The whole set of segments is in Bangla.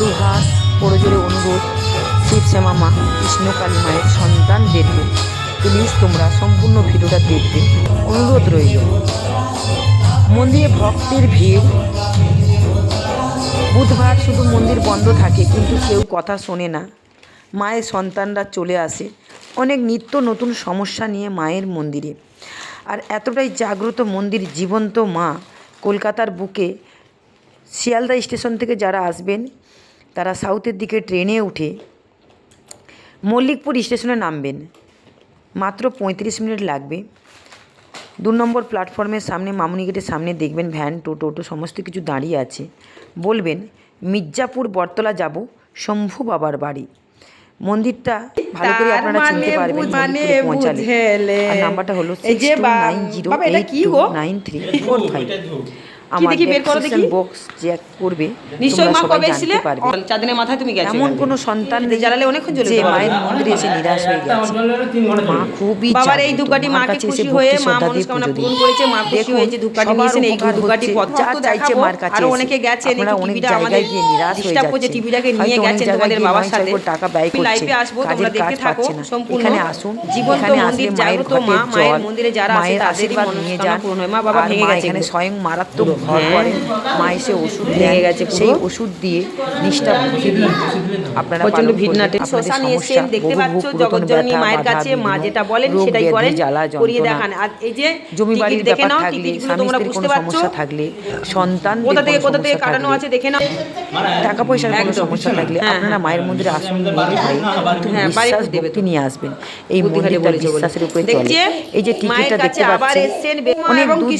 দুহাস পড়জোরে অনুরোধ। শিবশ্যামা মা কৃষ্ণকালী মায়ের সন্তানদেরকে প্লিজ তোমরা সম্পূর্ণ ভিডিওটা দেখবে। অনুরোধ রইল। মন্দিরে ভক্তের ভিড়। বুধবার শুধু মন্দির বন্ধ থাকে, কিন্তু কেউ কথা শোনে না। মায়ের সন্তানরা চলে আসে। অনেক নিত্য নতুন সমস্যা নিয়ে মায়ের মন্দিরে। আর এতটাই জাগ্রত মন্দির জীবন্ত মা, কলকাতার বুকে, শিয়ালদা স্টেশন থেকে যারা আসবেন তারা সাউথের দিকে ট্রেনে উঠে মল্লিকপুর স্টেশনে নামবেন। মাত্র পঁয়ত্রিশ মিনিট লাগবে। দু নম্বর প্ল্যাটফর্মের সামনে মামুনি গেটের সামনে দেখবেন ভ্যান টোটো টোটো সমস্ত কিছু দাঁড়িয়ে আছে। বলবেন মির্জাপুর বটতলা যাব শম্ভু বাবার বাড়ি। মন্দিরটা ভালো করে আপনারা চিনতে পারবেন মানে পৌঁছালে। নাম্বারটা হলো six two nine zero eight two nine three four five আমার ডেসক্রিপশন বক্স চেক করবে। নিশ্চয় মা কবে এসেছিলে? চাঁদনের মাথায় তুমি গেছো এমন কোনো সন্তান জ্বালালে অনেকক্ষণ জ্বলে মায়ের মন্দিরে এসে নিরাশ হয়ে গেছে। মা খুবই বাবার এই ধূপকাঠি মাকে খুশি হয়ে মা মনস্কামনা পূরণ করেছে মা খুশি হয়েছে ধূপকাঠি নিয়েছেন এই ধূপকাঠি পথটা চাইছে মার কাছে আর অনেকে গেছে নাকি টিভিটা আমাদের গিয়ে নিরাশ হয়ে যাচ্ছে যে টিভিটাকে নিয়ে গেছে তোমাদের বাবার সাথে। টাকা ব্যয় করছে। লাইফে আসব তোমরা দেখতে থাকো সম্পূর্ণ আসুন জীবন তো মন্দির যাই তো মা মায়ের মন্দিরে যারা আছে তাদেরই মনস্কামনা পূরণ হয় মা বাবা ভেঙে গেছে এখানে স্বয়ং মারাত্মক ঘর হ্যাঁ। করে মা এসে ওষুধ নিয়ে হ্যাঁ। গেছে। সেই ওষুধ দিয়ে নিষ্ঠা আপনারা প্রচণ্ড ভিড়নাটে দেখতে পাচ্ছ জগজ্জননী মায়ের কাছে মা যেটা বলেন সেটাই করেন করিয়ে দেখান। আর এই যে জমি বাড়ির দেখে নাও থাকলে সন্তান কোথা থেকে কোথা থেকে কাটানো আছে দেখে নাও। টাকা পয়সার কোনো সমস্যা থাকলে হ্যাঁ। আপনারা মায়ের মন্দিরে আসুন বিশ্বাস ভক্তি নিয়ে আসবেন। এই মন্দিরটা বিশ্বাসের উপরে চলে। এই যে টিকিটটা দেখতে পাচ্ছেন অনেক দূর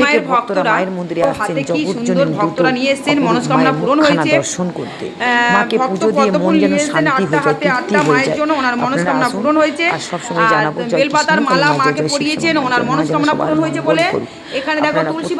থেকে ভক্তরা। মায়ের মন্দিরে পূরণ হয়েছে। ওনার পূরণ হয়েছে। বলে এখানে দেখো তুলসী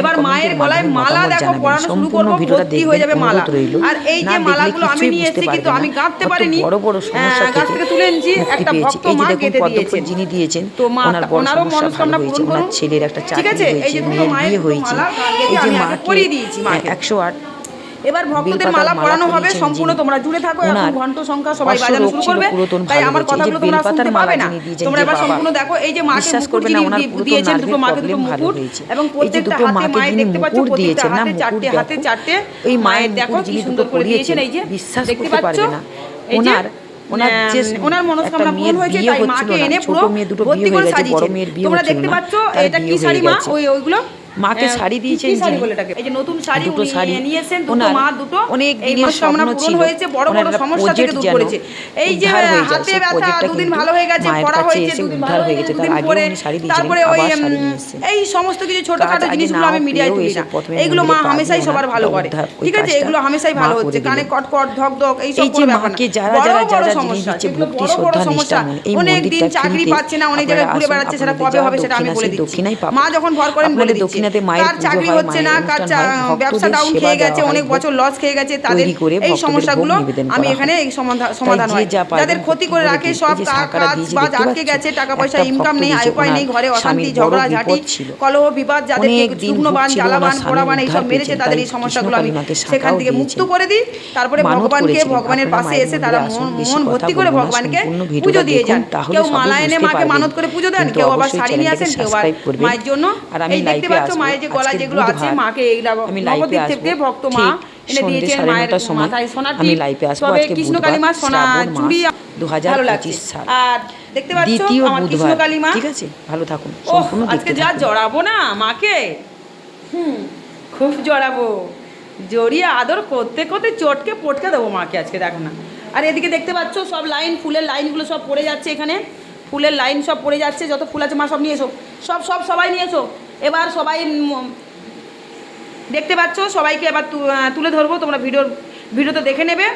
এবার মায়ের গলায় মালা হয়ে যাবে মালা। আর এই যে মালাগুলো আমি পারিনি একটা দিয়েছে যিনি দিয়ে দিয়েছেন। ওনার বড় সমস্যা ভালো হয়েছে। ওনার ছেলের একটা চাকরি হয়েছে মেয়ের বিয়ে হয়েছে। এই যে হ্যাঁ, মাকে একশো আট এবার ভক্তদের মালা পড়ানো হবে সম্পূর্ণ তোমরা জুড়ে থাকো এখন ঘন্ট সংখ্যা সবাই বাজানো শুরু করবে। তাই আমার কথাগুলো তোমরা শুনতে পাবে না। তোমরা এবার সম্পূর্ণ দেখো এই যে মা বিশ্বাস মাকে মুকুট যিনি দিয়েছেন দুটো মাকে দুটো মুকুট এবং প্রত্যেকটা হাতে মায়ের দেখতে পাচ্ছ প্রত্যেকটা হাতে চারটে হাতে চারটে এই মায়ের দেখো কি সুন্দর করে দিয়েছেন এই যে বিশ্বাস করতে পারবে না। ওনার ওনার মনস্কামনা পূরণ হয়েছে তাই মাকে এনে পুরো ভর্তি করে সাজিয়েছে। তোমরা দেখতে পাচ্ছ এটা কি শাড়ি মা? ওই ওইগুলো? মাকে শাড়ি দিয়েছেন শাড়ি এই যে নতুন শাড়ি উনি শাড়ি। নিয়েছেন দুটো মা দুটো। অনেক দিনের স্বপ্ন ছিল। হয়েছে বড় বড় সমস্যা থেকে দূর করেছে। এই যে হাতে ব্যথা দুদিন ভালো হয়ে গেছে পড়া হয়েছে দুদিন ভালো হয়ে গেছে তার আগে উনি শাড়ি দিয়েছেন তারপরে ওই এই সমস্ত কিছু ছোটখাটো জিনিসগুলো আমি মিডিয়ায় তুলি না। এইগুলো মা হামেশাই সবার ভালো করে। ঠিক আছে? এগুলো হামেশাই ভালো হচ্ছে কানে কটকট ধক ধক এই সব কোনো ব্যাপার না। যারা যারা যারা জিনিস দিচ্ছে ভক্তি শ্রদ্ধা নিষ্ঠা অনেক দিন চাকরি পাচ্ছে না অনেক জায়গায় ঘুরে বেড়াচ্ছে সেটা কবে হবে সেটা আমি বলে দিচ্ছি মা যখন ভর করেন বলে দিচ্ছি দক্ষিণাতে মায়ের তার চাকরি হচ্ছে না কার ব্যবসা ডাউন খেয়ে গেছে অনেক বছর লস খেয়ে গেছে তাদের এই সমস্যাগুলো আমি এখানে এই সমাধান হয়। যাদের ক্ষতি করে রাখে সব কাজ বাজ আটকে গেছে টাকা পয়সা ইনকাম নেই আয় পায় নেই ঘরে অশান্তি ঝগড়া ঝাঁটি কলহ বিবাদ যাদের শুকনোবান জ্বালাবান পোড়াবান এইসব মেরেছে তাদের এই সমস্যাগুলো আমি সেখান থেকে মুক্ত করে দিই তারপরে ভগবানকে ভগবানের পাশে এসে তারা মন ভর্তি করে ভগবানকে পুজো দিয়ে যান কেউ মালা এনে মাকে মানত করে পুজো দেন কেউ আবার শাড়ি নিয়ে আসেন কেউ আবার মায়ের জন্য আর আমি দেখতে পাচ্ছ মায়ের যে গলা যেগুলো আছে মাকে নবদ্বীপ থেকে ভক্ত মা। এনে দিয়েছেন মায়ের মাথায় সোনার আমি আসব আজকে মা সোনা চুড়ি দু হাজার পঁচিশ সাল। আর দেখতে ঠিক আছে ভালো থাকুন সম্পূর্ণ আজকে যা জড়াবো না মাকে? হুম খুব জড়াবো। জড়িয়ে আদর করতে করতে চটকে পটকে দেবো মাকে আজকে দেখো না। আর এদিকে দেখতে পাচ্ছ সব লাইন ফুলের লাইনগুলো সব পড়ে যাচ্ছে এখানে। ফুলের লাইন সব পড়ে যাচ্ছে যত ফুল আছে মা সব নিয়ে এসো। সব সব সবাই নিয়ে এসো। এবার সবাই দেখতে পাচ্ছ সবাইকে এবার তুলে ধরবো তোমরা ভিডিও ভিডিওতে দেখে নেবে।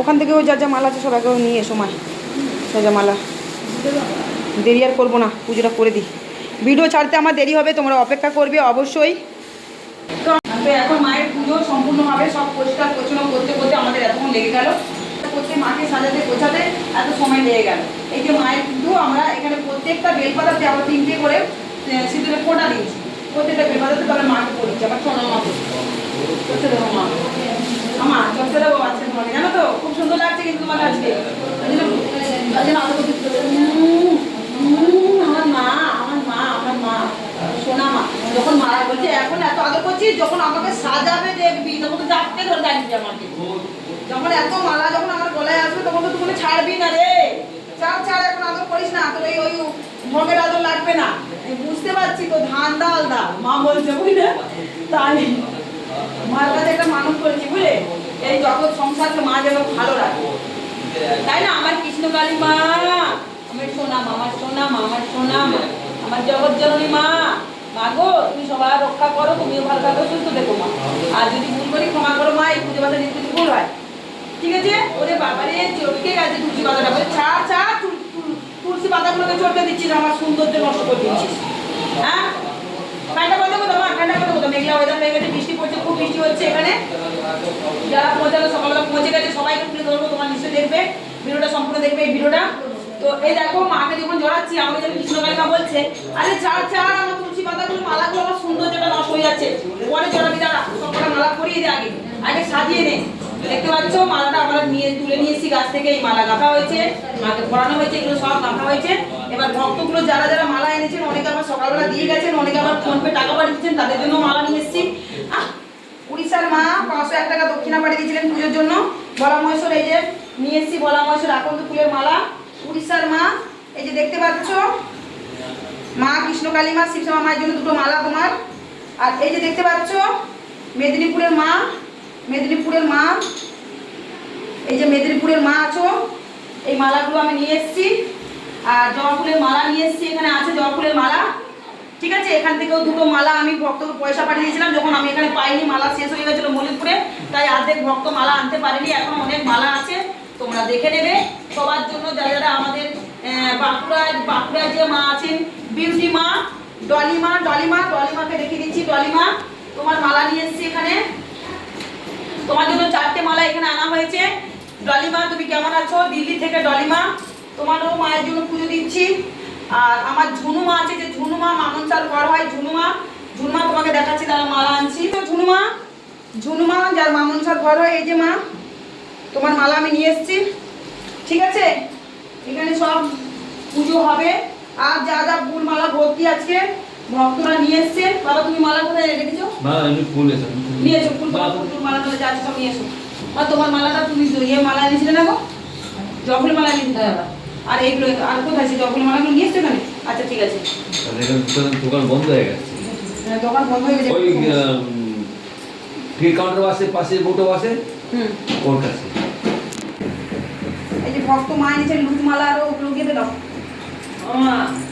ওখান থেকে ওই যা যা মালা আছে সব একবার নিয়ে এসো মা যা যা মালা দেরি আর করব না পুজোটা করে দিই। ভিডিও ছাড়তে আমার দেরি হবে তোমরা অপেক্ষা করবে অবশ্যই। তো এখন মায়ের পুজো সম্পূর্ণভাবে সব পরিষ্কার পরিচ্ছন্ন করতে করতে আমাদের এতক্ষণ লেগে গেল। করতে মাকে সাজাতে, গোছাতে, এত সময় লেগে গেল। এই যে মায়ের কিন্তু আমরা এখানে প্রত্যেকটা বেলপাতাতে আমরা তিনটে করে সিঁদুরে ফোঁটা দিয়েছি। প্রত্যেকটা বেলপাতাতে তাহলে মাকে পড়িয়েছি আমার সোনা মা করতে মা তো? খুব সুন্দর লাগছে কিন্তু আমার মা আমার মা আমার মা, সোনা মা, যখন বলছে, এখন এত আদর করছিস, যখন আমাকে সাজাবে দেখবি, তখন যখন এত মালা যখন আমার গলায় আসবে তখন ছাড়বি না রে। ছাড় ছাড়, এখন আদর করিস না, তোর এই ওই ভগের আদর লাগবে না। বুঝতে পারছি তো, ধান ডাল দাও মা বলছে, বুঝলে? তাই মার কাছে একটা মানুষ করেছি, বুঝলে? এই জগৎ সংসারকে মা যেন ভালো রাখে। তাই না? আমার কৃষ্ণ কালী মা, আমার সোনা মা আমার সোনা মা সোনা মা। আমার জগৎ জননী মা। মা গো, তুমি সবার রক্ষা করো, তুমিও ভালো থাকো, সুস্থ দেখো মা। আর যদি ভুল করি, ক্ষমা করো মা, এই পুজো বাজার যদি ভুল হয় ঠিক আছে? ওরে বাবারে, চটকে গেছে তুলসী পাতাটা। বলে তুল- তুল- তুলসী পাতাগুলোকে চটকে দিচ্ছিস, আমার সৌন্দর্য নষ্ট করে দিচ্ছিস। হ্যাঁ? ঠান্ডা কথা বলতো মা, ঠান্ডা বৃষ্টি পড়ছে, খুব বৃষ্টি হচ্ছে এখানে। যারা পৌঁছালো সকালবেলা পৌঁছে গেছে সবাইকে তুলে ধরবো, তোমার নিশ্চয়ই দেখবে। ভিডিওটা সম্পূর্ণ দেখবে, এই ভিডিওটা। তো এই দেখো, মাকে যখন জড়াচ্ছি, আমাকে যেন কৃষ্ণকালী মা বলছে, আরে, ছাড় ছাড়, আমার পাতাগুলো, মালাগুলো আমার সৌন্দর্যটা নষ্ট হয়ে যাচ্ছে। পরে জড়াবি, দাঁড়া, সবকটা মালা করিয়ে দে আগে। আগে সাজিয়ে নে। দেখতে পাচ্ছ? মালাটা আমরা নিয়ে তুলে নিয়ে এসেছি গাছ থেকে এই মালা গাঁথা হয়েছে, মাকে পরানো হয়েছে, এগুলো সব গাঁথা হয়েছে। এবার ভক্তগুলো যারা যারা মালা এনেছেন, অনেকে আবার সকালবেলা দিয়ে গেছেন, অনেকে আবার ফোন পে টাকা পাঠিয়েছেন তাদের জন্য মালা নিয়ে এসেছি। উড়িষ্যার মা পাঁচশো এক টাকা দক্ষিণা পাঠিয়ে দিয়েছিলেন পুজোর জন্য। বলা মহেশ্বর এই যে নিয়ে এসেছি বলা মহেশ্বর আকন্দ ফুলের মালা। উড়িষ্যার মা, এই যে দেখতে পাচ্ছ, মা কৃষ্ণকালী মা শিবশ্যামা মায়ের জন্য দুটো মালা তোমার। আর এই যে দেখতে পাচ্ছ, মেদিনীপুরের মা মেদিনীপুরের মা। এই যে মেদিনীপুরের মা আছো, এই মালাগুলো আমি নিয়ে এসেছি। আর জবা ফুলের মালা নিয়ে এসেছি, এখানে আছে জবা ফুলের মালা। ঠিক আছে? এখান থেকেও দুটো মালা আমি ভক্তকে পয়সা পাঠিয়ে দিয়েছিলাম, যখন আমি এখানে পাইনি, মালা শেষ হয়ে গেছিল মলিকপুরে তাই অর্ধেক ভক্ত মালা আনতে পারিনি, এখন অনেক মালা আছে, তোমরা দেখে নেবে। সবার জন্য যারা যারা আমাদের বাঁকুড়ায় বাঁকুড়ায় যে মা আছেন, বিউটি মা ডলিমা ডলিমা ডলি মা, ডলি মাকে দেখিয়ে দিচ্ছি ডলিমা তোমার মালা নিয়ে এসেছি এখানে। তোমার জন্য চারটে মালা এখানে আনা হয়েছে। ডলিমা, তুমি কেমন আছো? দিল্লি থেকে ডলিমা। তোমারও মায়ের জন্য পুজো দিচ্ছি। আর আমার ঝুনুমা আছে যে ঝুনুমা, মামন চাল ঘর হয়, ঝুনুমা। ঝুনুমা, তোমাকে দেখাচ্ছি তারা মালা আনছি। তো ঝুনুমা ঝুনুমা, যার মামন চাল ঘর হয়, এই যে মা, তোমার মালা আমি নিয়ে এসেছি। ঠিক আছে? এখানে সব পুজো হবে। আর যা যা ফুল মালা ভর্তি আছে ভক্তরা নিয়ে এসছে। বাবা তুমি মালা কোথায় রেখেছো? না এমনি ফুল এসে নিয়ে এসো ফুল ফুল ফুল মালা তাহলে যা আছে সব নিয়ে এসো। আর তোমার মালাটা তুমি ইয়ে মালা এনেছিলে না গো? জফুল মালা নিতে হবে আর এইগুলো আর কোথায় আছে? জফুল মালাগুলো নিয়ে এসছো এখানে? আচ্ছা ঠিক আছে। দোকান বন্ধ হয়ে গেছে। হ্যাঁ, দোকান বন্ধ হয়ে গেছে। ওই টিকিট কাউন্টার আছে পাশে বোটো আছে হুম। ওর কাছে। এই যে ভক্ত মা এনেছেন লুজ মালা আরও ওগুলো গেতে দাও আমা বাবা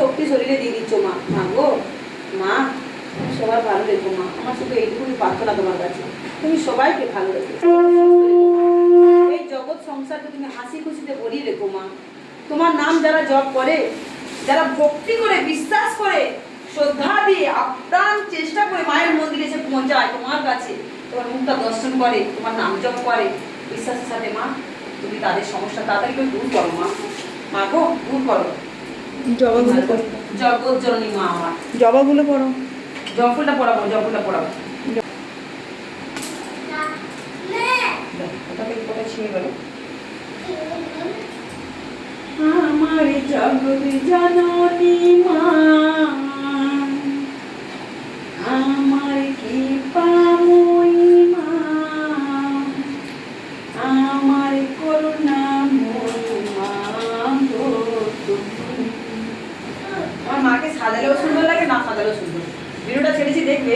শক্তি শরীরে দিয়ে দিচ্ছ মা। মা গো, মা সবার ভালো রেখো মা। আমার শুধু এইটুকুনি প্রার্থনা তোমার কাছে। তুমি সবাইকে ভালো রেখো। এই জগৎ সংসারকে তুমি হাসি খুশিতে ভরিয়ে রেখো মা। তোমার নাম যারা জপ করে, যারা ভক্তি করে, বিশ্বাস করে, শ্রদ্ধা দিয়ে, আপ্রাণ চেষ্টা করে মায়ের মন্দিরে এসে পৌঁছায় তোমার কাছে, তোমার মুখটা দর্শন করে, তোমার নাম জপ করে, বিশ্বাসের সাথে মা, তুমি তাদের সমস্যা তাড়াতাড়ি করে দূর করো মা। মা গো, দূর করো। জবাগুলো জননী মা আমার। জবাগুলো করো জফুলটা পড়াবো জফুলটা পড়াবো। ওটা থেকে ছিঁড়ে গেল। আমার জগৎ জননী মা আমার কৃপাময়ী মা আমার করুণাময়ী মা সাজালেও সুন্দর লাগে, না সাজালেও সুন্দর ভিডিওটা ছেড়েছি দেখবে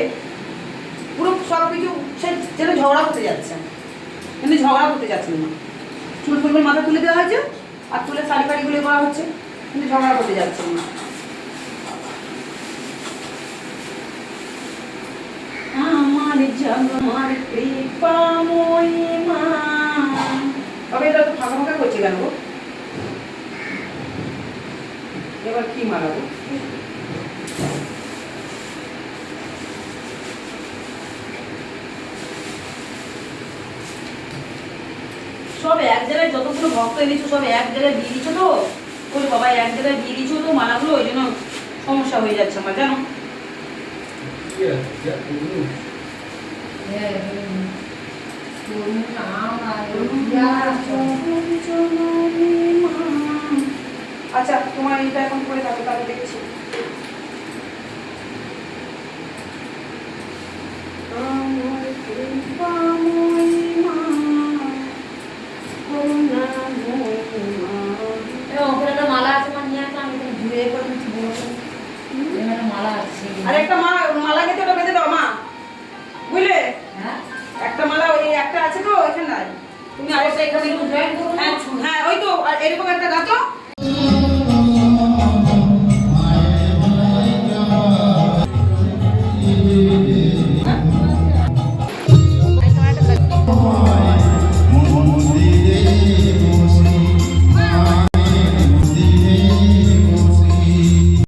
পুরো সব কিছু সে যেন ঝগড়া করতে যাচ্ছে। কিন্তু ঝগড়া করতে যাচ্ছে না। চুল ফুল মাথা তুলে দেওয়া হয়েছে, আর ফুলের শাড়ি ফাড়িগুলো করা হচ্ছে কিন্তু ঝগড়া করতে যাচ্ছে না। আমার জগমার কৃপাময়ী মা তবে এটা ফাঁকা ফাঁকা করছে কেন? এবার কি মারাবো সব এক জায়গায় যতগুলো ভক্ত এনেছো, সব এক জায়গায় দিয়ে দিচ্ছ তো? ওই বাবা এক জায়গায় দিয়ে দিচ্ছ তো মালাগুলো? ওই জন্য সমস্যা হয়ে যাচ্ছে আমার, জানো? আচ্ছা তোমার এইটা এখন করে থাকো তাহলে দেখছি। এখানে একটু জয়েন করো না? হ্যাঁ হ্যাঁ ওই তো এরকম একটা গাতো